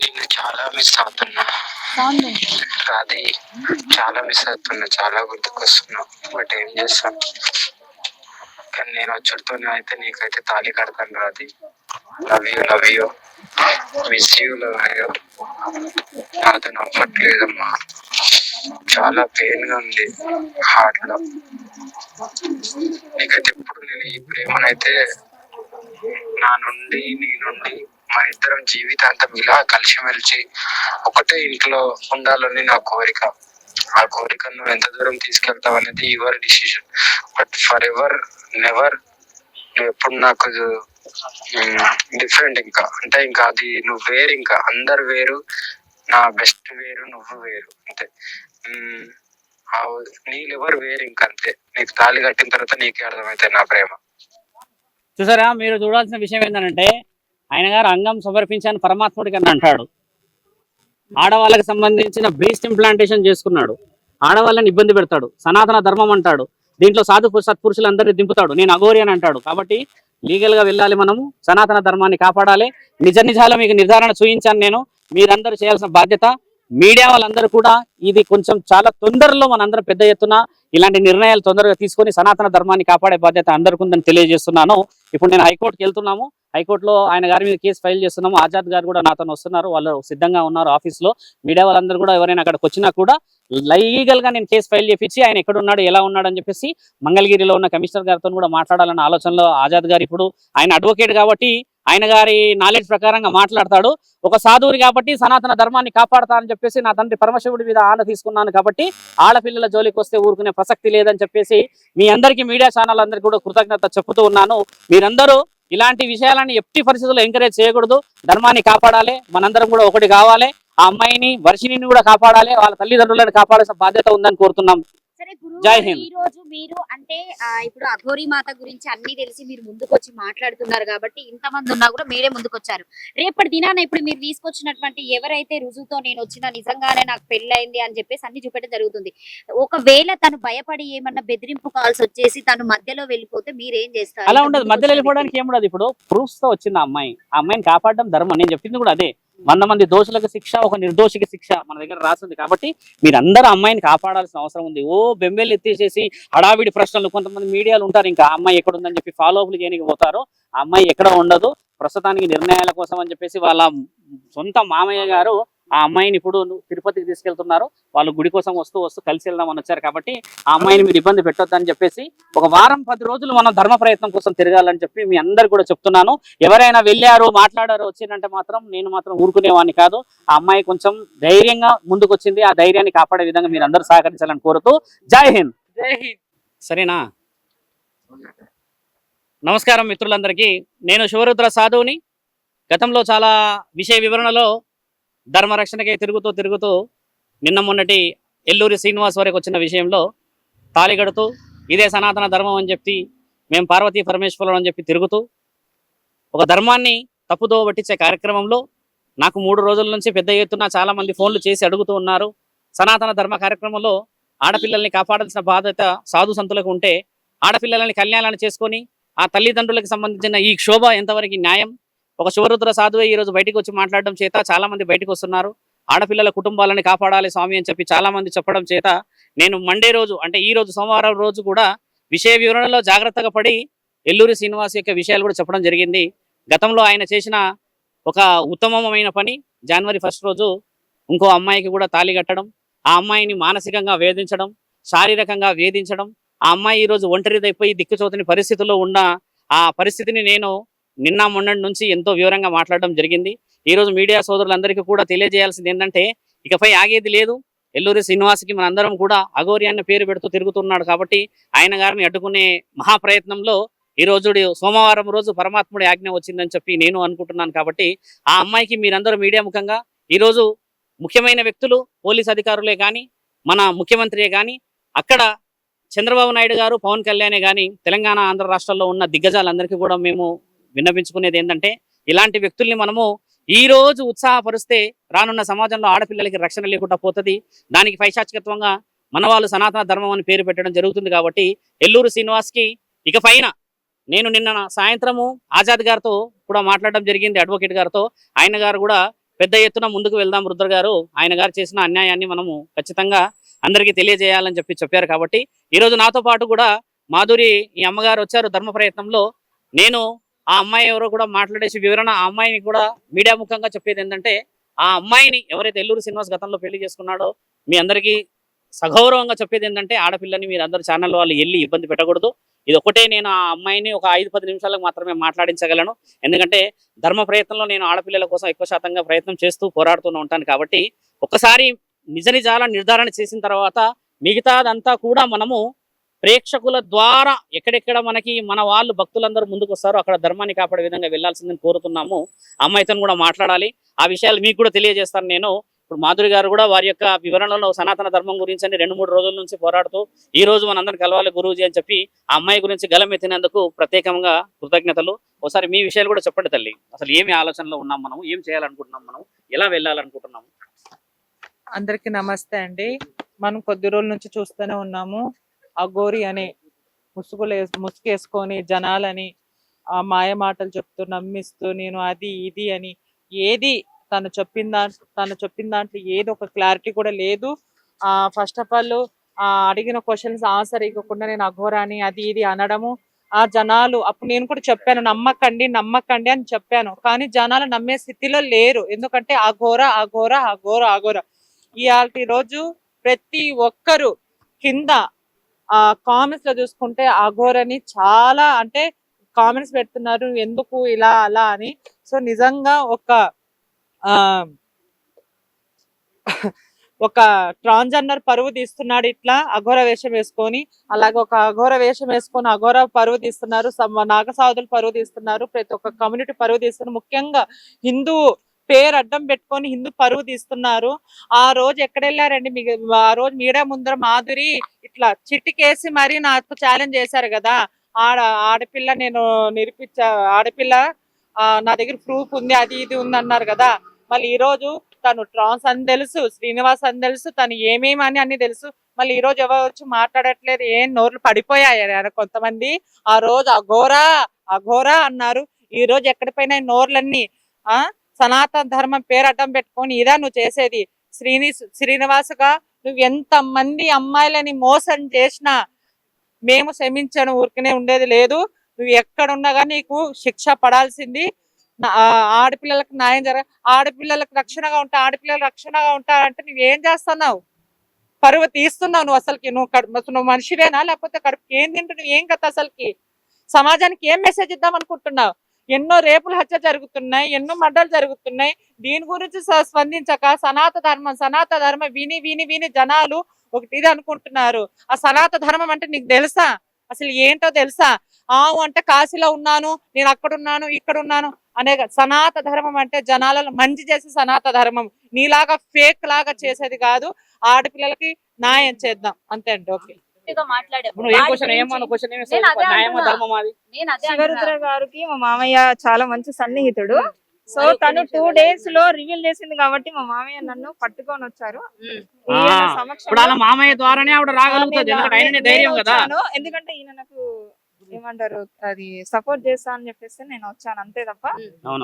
నిన్ను చాలా మిస్ అవుతున్నా. రాధి చాలా మిస్ అవుతున్నా చాలా గుర్తుకొస్తున్నావు. బట్ ఏం చేస్తాం? కానీ నేను వచ్చుడుతోనే అయితే నీకైతే తాళి కడతాను Radhi. Love you love you miss you love you నాతో నవ్వట్లేదమ్మా. చాలా పెయిన్గా ఉంది హార్ట్లో. నీకైతే ఇప్పుడు నేను ఈ ప్రేమనైతే నా నుండి నీ నుండి మా ఇద్దరం జీవితాంతం ఇలా కలిసిమెలిసి ఒకటే ఇంట్లో ఉండాలని నా కోరిక. ఆ కోరికను నువ్వు ఎంత దూరం తీసుకెళ్తావు అనేది your decision. But forever never ఎప్పుడు నాకు డిఫరెంట్ ఇంకా. అంటే ఇంకా అది నువ్వు వేరు ఇంకా. అందరు వేరు నా బెస్ట్ వేరు నువ్వు వేరు. అంతే. ఉమ్, ఆ నీళ్ళెవరు వేరు ఇంకా అంతే. నీకు తాళి కట్టిన తర్వాత నీకే అర్థమవుతాయి నా ప్రేమ. చూసారా? మీరు చూడాల్సిన విషయం ఏంటంటే ఆయన గారు అంగం సమర్పించాను పరమాత్ముడికి అని అంటాడు. ఆడవాళ్ళకి సంబంధించిన బ్రీస్ట్ ఇంప్లాంటేషన్ చేసుకున్నాడు. ఆడవాళ్ళని ఇబ్బంది పెడతాడు. సనాతన ధర్మం అంటాడు. దీంట్లో సాధు పు- సత్పురుషులందరినీ దింపుతాడు. నేను అఘోరి అని అంటాడు. కాబట్టి లీగల్గా వెళ్ళాలి మనము సనాతన ధర్మాన్ని కాపాడాలి. నిజ నిజాలు మీకు నిర్ధారణ చూయించాను నేను. మీరందరూ చేయాల్సిన బాధ్యత. మీడియా వాళ్ళందరూ కూడా ఇది కొంచెం చాలా తొందరలో మనందరం పెద్ద ఎత్తున ఇలాంటి నిర్ణయాలు తొందరగా తీసుకొని సనాతన ధర్మాన్ని కాపాడే బాధ్యత అందరికీ ఉందని తెలియజేస్తున్నాను. ఇప్పుడు నేను హైకోర్టుకి వెళ్తున్నాము. హైకోర్టులో ఆయన గారి మీద కేసు ఫైల్ చేస్తున్నాము. ఆజాద్ గారు కూడా నాతో వస్తున్నారు. వాళ్ళు సిద్ధంగా ఉన్నారు ఆఫీస్లో మీడియా వాళ్ళందరూ కూడా ఎవరైనా అక్కడికి వచ్చినా కూడా లీగల్గా నేను కేసు ఫైల్ చేపించి ఆయన ఎక్కడ ఉన్నాడు ఎలా ఉన్నాడు అని చెప్పేసి మంగళగిరిలో ఉన్న కమిషనర్ గారితో కూడా మాట్లాడాలన్న ఆలోచనలో ఆజాద్ గారు ఇప్పుడు ఆయన అడ్వకేట్ కాబట్టి ఆయన గారి నాలెడ్జ్ ప్రకారంగా మాట్లాడతాడు. ఒక సాధువుని కాబట్టి సనాతన ధర్మాన్ని కాపాడతానని చెప్పేసి నా తండ్రి పరమశివుడి మీద ఆన తీసుకున్నాను కాబట్టి ఆడపిల్లల జోలికి వస్తే ఊరుకునే ప్రసక్తి లేదని చెప్పేసి మీ అందరికీ మీడియా ఛానల్ అందరికీ కూడా కృతజ్ఞత చెప్తూ ఉన్నాను. మీరందరూ ఇలాంటి విషయాలని ఎట్టి పరిస్థితుల్లో ఎంకరేజ్ చేయకూడదు. ధర్మాన్ని కాపాడాలి. మనందరం కూడా ఒకటి కావాలి. ఆ అమ్మాయిని వర్షిణిని కూడా కాపాడాలి. వాళ్ళ తల్లిదండ్రులను కాపాడాల్సిన బాధ్యత ఉందని కోరుతున్నాం. జై గారు, హింద్. ఈ రోజు మీరు అంటే ఇప్పుడు అఘోరి మాత గురించి అన్ని తెలిసి మీరు ముందుకు వచ్చి మాట్లాడుతున్నారు కాబట్టి ఇంతమంది ఉన్నా కూడా మీరే ముందుకు వచ్చారు రేపటి దినాన ఇప్పుడు మీరు తీసుకొచ్చినటువంటి ఎవరైతే రుజువుతో నేను వచ్చిన నిజంగానే నాకు పెళ్ళైంది అని చెప్పేసి అన్ని చూపెట్టడం జరుగుతుంది. ఒకవేళ తను భయపడి ఏమన్నా బెదిరింపు కాల్స్ వచ్చేసి తను మధ్యలో వెళ్ళిపోతే మీరేం చేస్తారు? అలా ఉండదు. మధ్యలో వెళ్ళిపోవడానికి ఏముండదు ఇప్పుడు ప్రూఫ్స్తో వచ్చింది అమ్మాయి. ఆ అమ్మాయిని కాపాడడం ధర్మం. నేను చెప్పింది కూడా అదే. వంద మంది దోషులకు శిక్ష ఒక నిర్దోషికి శిక్ష మన దగ్గర రాసింది. కాబట్టి మీరందరూ అమ్మాయిని కాపాడాల్సిన అవసరం ఉంది. ఓ బెంబేలు ఎత్తేసేసి హడావిడి ప్రశ్నలు కొంతమంది మీడియాలు ఉంటారు. ఇంకా ఆ అమ్మాయి ఎక్కడ ఉందని చెప్పి ఫాలో అప్లు చేయడానికి పోతారు. ఆ అమ్మాయి ఎక్కడ ఉండదు? ప్రస్తుతానికి నిర్ణయాల కోసం అని చెప్పేసి వాళ్ళ సొంత మామయ్య గారు ఆ అమ్మాయిని ఇప్పుడు తిరుపతికి తీసుకెళ్తున్నారు. వాళ్ళు గుడి కోసం వస్తూ వస్తూ కలిసి వెళ్దామని వచ్చారు కాబట్టి ఆ అమ్మాయిని మీరు ఇబ్బంది పెట్టొద్దని చెప్పేసి ఒక వారం పది రోజులు మనం ధర్మ ప్రయత్నం కోసం తిరగాలని చెప్పి మీ అందరు కూడా చెప్తున్నాను. ఎవరైనా వెళ్ళారు మాట్లాడారు వచ్చిందంటే మాత్రం నేను మాత్రం ఊరుకునేవాడిని కాదు. ఆ అమ్మాయి కొంచెం ధైర్యంగా ముందుకు వచ్చింది ఆ ధైర్యాన్ని కాపాడే విధంగా మీరు అందరూ సహకరించాలని కోరుతూ జై హింద్. జై హింద్. సరేనా? నమస్కారం మిత్రులందరికీ. నేను శివరుద్ర సాధువుని. గతంలో చాలా విషయ వివరణలో ధర్మరక్షణకై తిరుగుతూ తిరుగుతూ నిన్న మొన్నటి ఎల్లూరి శ్రీనివాస్ వరకు వచ్చిన విషయంలో తాళి కడుతూ ఇదే సనాతన ధర్మం అని చెప్పి మేము పార్వతీ పరమేశ్వరులు అని చెప్పి తిరుగుతూ ఒక ధర్మాన్ని తప్పుదో పట్టించే కార్యక్రమంలో నాకు మూడు రోజుల నుంచి పెద్ద ఎత్తున చాలా మంది ఫోన్లు చేసి అడుగుతూ ఉన్నారు. సనాతన ధర్మ కార్యక్రమంలో ఆడపిల్లల్ని కాపాడాల్సిన బాధ్యత సాధు సంతులకు ఉంటే ఆడపిల్లలని కళ్యాణాలను చేసుకొని ఆ తల్లిదండ్రులకు సంబంధించిన ఈ క్షోభ ఎంతవరకు న్యాయం? ఒక శివరుద్ర సాధువే ఈ రోజు బయటకు వచ్చి మాట్లాడడం చేత చాలా మంది బయటకు వస్తున్నారు. ఆడపిల్లల కుటుంబాలని కాపాడాలి స్వామి అని చెప్పి చాలా మంది చెప్పడం చేత నేను మండే రోజు అంటే ఈ రోజు సోమవారం రోజు కూడా విషయ వివరణలో జాగ్రత్తగా పడి ఎల్లూరి శ్రీనివాస్ యొక్క విషయాలు కూడా చెప్పడం జరిగింది. గతంలో ఆయన చేసిన ఒక ఉత్తమమైన పని జనవరి ఫస్ట్ రోజు ఇంకో అమ్మాయికి కూడా తాళి కట్టడం ఆ అమ్మాయిని మానసికంగా వేధించడం శారీరకంగా వేధించడం ఆ అమ్మాయి ఈ రోజు ఒంటరిదైపోయి దిక్కుచోతని పరిస్థితుల్లో ఉన్న ఆ పరిస్థితిని నేను నిన్న మొన్నటి నుంచి ఎంతో వివరంగా మాట్లాడడం జరిగింది. ఈరోజు మీడియా సోదరులందరికీ కూడా తెలియజేయాల్సింది ఏంటంటే ఇకపై ఆగేది లేదు. ఎల్లూరి శ్రీనివాస్కి మనందరం కూడా అఘోరి అన్న పేరు పెడుతూ తిరుగుతున్నాడు కాబట్టి ఆయన గారిని అడ్డుకునే మహాప్రయత్నంలో ఈ రోజు సోమవారం రోజు పరమాత్ముడి ఆజ్ఞ వచ్చిందని చెప్పి నేను అనుకుంటున్నాను కాబట్టి ఆ అమ్మాయికి మీరందరూ మీడియా ముఖంగా ఈ రోజు ముఖ్యమైన వ్యక్తులు పోలీస్ అధికారులే కానీ మన ముఖ్యమంత్రియే కానీ అక్కడ చంద్రబాబు నాయుడు గారు పవన్ కళ్యాణే కానీ తెలంగాణ ఆంధ్ర రాష్ట్రాల్లో ఉన్న దిగ్గజాలందరికీ కూడా మేము విన్నపించుకునేది ఏంటంటే ఇలాంటి వ్యక్తుల్ని మనము ఈ రోజు ఉత్సాహపరిస్తే రానున్న సమాజంలో ఆడపిల్లలకి రక్షణ లేకుండా పోతుంది. దానికి పైశాచికత్వంగా మన వాళ్ళు సనాతన ధర్మం అని పేరు పెట్టడం జరుగుతుంది కాబట్టి ఎల్లూరు శ్రీనివాస్కి ఇక పైన నేను నిన్న సాయంత్రము ఆజాద్ గారితో కూడా మాట్లాడడం జరిగింది అడ్వకేట్ గారితో. ఆయన గారు కూడా పెద్ద ఎత్తున ముందుకు వెళ్దాం రుద్ర గారు. ఆయన గారు చేసిన అన్యాయాన్ని మనము ఖచ్చితంగా అందరికీ తెలియజేయాలని చెప్పి చెప్పారు కాబట్టి ఈ రోజు నాతో పాటు కూడా మాధురి ఈ అమ్మగారు వచ్చారు ధర్మ ప్రయత్నంలో. నేను ఆ అమ్మాయి ఎవరో కూడా మాట్లాడేసి వివరణ ఆ అమ్మాయిని కూడా మీడియా ముఖంగా చెప్పేది ఏంటంటే ఆ అమ్మాయిని ఎవరైతే ఎల్లూరు శ్రీనివాస్ గతంలో పెళ్ళి చేసుకున్నాడో మీ అందరికీ సగౌరవంగా చెప్పేది ఏంటంటే ఆడపిల్లని మీరు అందరు ఛానల్ వాళ్ళు వెళ్ళి ఇబ్బంది పెట్టకూడదు. ఇది ఒకటే నేను ఆ అమ్మాయిని ఒక ఐదు పది నిమిషాలకు మాత్రమే మాట్లాడించగలను. ఎందుకంటే ధర్మ ప్రయత్నంలో నేను ఆడపిల్లల కోసం ఎక్కువ శాతంగా ప్రయత్నం చేస్తూ పోరాడుతూనే ఉంటాను కాబట్టి ఒకసారి నిజ నిజాల నిర్ధారణ చేసిన తర్వాత మిగతాదంతా కూడా మనము ప్రేక్షకుల ద్వారా ఎక్కడెక్కడ మనకి మన వాళ్ళు భక్తులందరూ ముందుకు వస్తారో అక్కడ ధర్మాన్ని కాపాడే విధంగా వెళ్ళాల్సిందని కోరుతున్నాము. అమ్మాయితో కూడా మాట్లాడాలి. ఆ విషయాలు మీకు కూడా తెలియజేస్తాను నేను. ఇప్పుడు మాధురి గారు కూడా వారి యొక్క వివరణలో సనాతన ధర్మం గురించి అని రెండు మూడు రోజుల నుంచి పోరాడుతూ ఈ రోజు మనందరం కలవాలి గురూజీ అని చెప్పి ఆ అమ్మాయి గురించి గలం ఎత్తినందుకు ప్రత్యేకంగా కృతజ్ఞతలు. ఒకసారి మీ విషయాలు కూడా చెప్పండి తల్లి. అసలు ఏమి ఆలోచనలో ఉన్నాం మనం? ఏం చేయాలనుకుంటున్నాం మనం? ఎలా వెళ్ళాలనుకుంటున్నాము అందరికీ నమస్తే అండి. మనం కొద్ది రోజుల నుంచి చూస్తూనే ఉన్నాము. అఘోరి గోరి అని ముసుగులే ముసుగేసుకొని జనాలని ఆ మాయ మాటలు చెప్తూ నమ్మిస్తూ నేను అది ఇది అని ఏది తను చెప్పిన దాంట్లో తను చెప్పిన దాంట్లో ఏది ఒక క్లారిటీ కూడా లేదు. ఆ ఫస్ట్ ఆఫ్ ఆల్ ఆ అడిగిన క్వశ్చన్స్ ఆన్సర్ ఇవ్వకుండా నేను అఘోరాని అది ఇది అనడము ఆ జనాలు అప్పుడు నేను కూడా చెప్పాను నమ్మకండి నమ్మకండి అని చెప్పాను. కానీ జనాలు నమ్మే స్థితిలో లేరు. ఎందుకంటే అఘోర అఘోర అఘోర అఘోర. ఇవాళ రోజు ప్రతి ఒక్కరు కింద ఆ కామెంట్స్లో చూసుకుంటే అఘోరని చాలా అంటే కామెంట్స్ పెడుతున్నారు ఎందుకు ఇలా అలా అని. సో నిజంగా ఒక ఆ ఒక ట్రాన్స్జెండర్ పరువు తీస్తున్నాడు ఇట్లా అఘోర వేషం వేసుకొని. అలాగే ఒక అఘోర వేషం వేసుకొని అఘోర పరువు తీస్తున్నారు నాగసాధులు పరువు తీస్తున్నారు ప్రతి ఒక్క కమ్యూనిటీ పరువు తీస్తున్నారు. ముఖ్యంగా హిందూ పేరు అడ్డం పెట్టుకొని హిందూ పరువు తీస్తున్నారు. ఆ రోజు ఎక్కడెళ్ళారండి? మీ ఆ రోజు మీడియా ముందర మాధురి ఇట్లా చిట్టికేసి మరీ నాకు ఛాలెంజ్ చేశారు కదా. ఆడ ఆడపిల్ల నేను నిరూపించా ఆడపిల్ల ఆ, నా దగ్గర ప్రూఫ్ ఉంది అది ఇది ఉంది అన్నారు కదా. మళ్ళీ ఈ రోజు తను ట్రాన్స్ అని తెలుసు శ్రీనివాస్ అని తెలుసు తను ఏమేమి అని అన్ని తెలుసు. మళ్ళీ ఈ రోజు ఎవరు వచ్చి మాట్లాడట్లేదు ఏం నోర్లు పడిపోయాయి కొంతమంది. ఆ రోజు అఘోరా అఘోరా అన్నారు. ఈ రోజు ఎక్కడిపోయినా నోర్లన్నీ ఆ సనాతన ధర్మం పేరు అడ్డం పెట్టుకొని ఇదా నువ్వు చేసేది. శ్రీని శ్రీనివాసుగా నువ్వు ఎంత మంది అమ్మాయిలని మోసం చేసినా మేము క్షమించను ఊరికనే ఉండేది లేదు. నువ్వు ఎక్కడున్నా కానీ నీకు శిక్ష పడాల్సింది. ఆ ఆడపిల్లలకు న్యాయం జరగ ఆడపిల్లలకు రక్షణగా ఉంటా ఆడపిల్లలు రక్షణగా ఉంటారంటే నువ్వు ఏం చేస్తున్నావు? పరువు తీస్తున్నావు నువ్వు అసలుకి. నువ్వు కడుపు నువ్వు మనిషివేనా? లేకపోతే కడుపు ఏం తింటు నువ్వు ఏం కదా అసలుకి? సమాజానికి ఏం మెసేజ్ ఇద్దాం అనుకుంటున్నావు? ఎన్నో రేపుల హత్య జరుగుతున్నాయి ఎన్నో మడ్డలు జరుగుతున్నాయి. దీని గురించి స్పందించక సనాత ధర్మం సనాత ధర్మం విని విని విని జనాలు ఒకటి ఇది అనుకుంటున్నారు. ఆ సనాత ధర్మం అంటే నీకు తెలుసా? అసలు ఏంటో తెలుసా? ఆవు అంటే కాశీలో ఉన్నాను నేను అక్కడ ఉన్నాను ఇక్కడ ఉన్నాను అనే సనాత ధర్మం అంటే జనాలలో మంచి చేసే సనాత ధర్మం. నీలాగా ఫేక్ లాగా చేసేది కాదు ఆడపిల్లలకి న్యాయం చేద్దాం. అంతే అండి ఓకే. గారికి మా మామయ్య చాలా మంచి సన్నిహితుడు. సో తను టూ. డేస్లో రివీల్ చేసింది కాబట్టి మా మామయ్య నన్ను పట్టుకొని వచ్చారు. మామయ్య ద్వారానే ఆవిడ రాగలుగుతుంది. ఎందుకంటే ఈయన నాకు ఏమంటారు? అది సపోర్ట్ చేస్తా అని చెప్పేసి నేను వచ్చాను అంతే తప్ప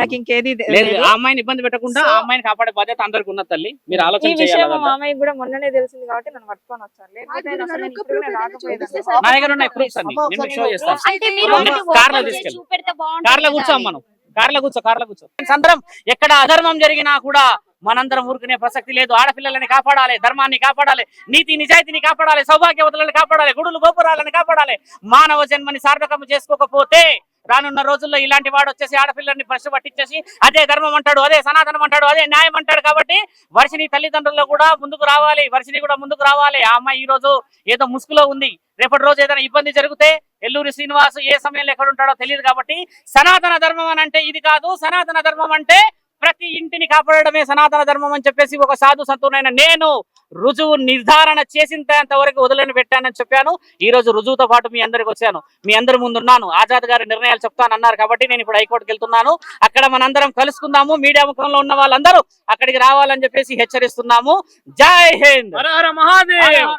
నాకు ఇంకేది లేదు. ఆ అమ్మాయిని ఇబ్బంది పెట్టకుండా ఆ అమ్మాయిని కాపాడే బాధ్యత అందరికి ఉన్న తల్లి. మీరు ఈ ఆలోచన విషయం చేయాలి మా. మామయ్య కూడా మొన్ననే తెలిసింది కాబట్టి నన్ను పట్టుకొని వచ్చాను లేకపోతే అసలు నేను ఒక్క ఇప్పుడు proof ఏదైనా రాకపోయేదాన్ని. చూపిస్తే నా దగ్గర ఉన్నాయి ప్రూఫ్స్ అన్ని. అమ్మ, నేను మీకు ఒకసారి షో నేను చేస్తాను. proof అంటే మీరు అమ్మ, ఒకటి కార్లో ఓపెన్ చేసి తీసుకెళ్ళు. చూపెడితే బాగుంటుంది కార్లో కదా. కూర్చోం అని. మనం కార్లో కూర్చో కార్లో కూర్చో. అందరం ఎక్కడ అధర్మం జరిగినా కూడా మనందరం ఊరుకునే ప్రసక్తి లేదు. ఆడపిల్లలని కాపాడాలి ధర్మాన్ని కాపాడాలి నీతి నిజాయితీని కాపాడాలి సౌభాగ్యవతులను కాపాడాలి గుడులు గోపురాలను కాపాడాలి. మానవ జన్మని సార్థకం చేసుకోకపోతే రానున్న రోజుల్లో ఇలాంటి వాడు వచ్చేసి ఆడపిల్లల్ని ప్రశ్న పట్టించేసి అదే ధర్మం అంటాడు అదే సనాతనం అంటాడు అదే న్యాయం అంటాడు కాబట్టి వర్షిని తల్లిదండ్రులు కూడా ముందుకు రావాలి వర్షిని కూడా ముందుకు రావాలి. ఆ అమ్మాయి ఈ రోజు ఏదో ముసుగులో ఉంది. రేపటి రోజు ఏదైనా ఇబ్బంది జరిగితే ఎల్లూరి శ్రీనివాస్ ఏ సమయంలో ఎక్కడ ఉంటాడో తెలియదు కాబట్టి సనాతన ధర్మం అని అంటే ఇది కాదు. సనాతన ధర్మం అంటే ప్రతి ఇంటిని కాపాడడమే సనాతన ధర్మం అని చెప్పేసి ఒక సాధు సంతునైన నేను రుజువు నిర్ధారణ చేసినంత వరకు వదిలేని పెట్టానని చెప్పాను. ఈ రోజు రుజువుతో పాటు మీ అందరికి వచ్చాను. మీ అందరి ముందున్నాను. ఆజాద్ గారి నిర్ణయాలు చెప్తానన్నారు కాబట్టి నేను ఇప్పుడు హైకోర్టుకి వెళ్తున్నాను. అక్కడ మనందరం కలుసుకుందాము. మీడియా ముఖంలో ఉన్న వాళ్ళందరూ అక్కడికి రావాలని చెప్పేసి హెచ్చరిస్తున్నాము. జై హింద్! మహాదేవ్.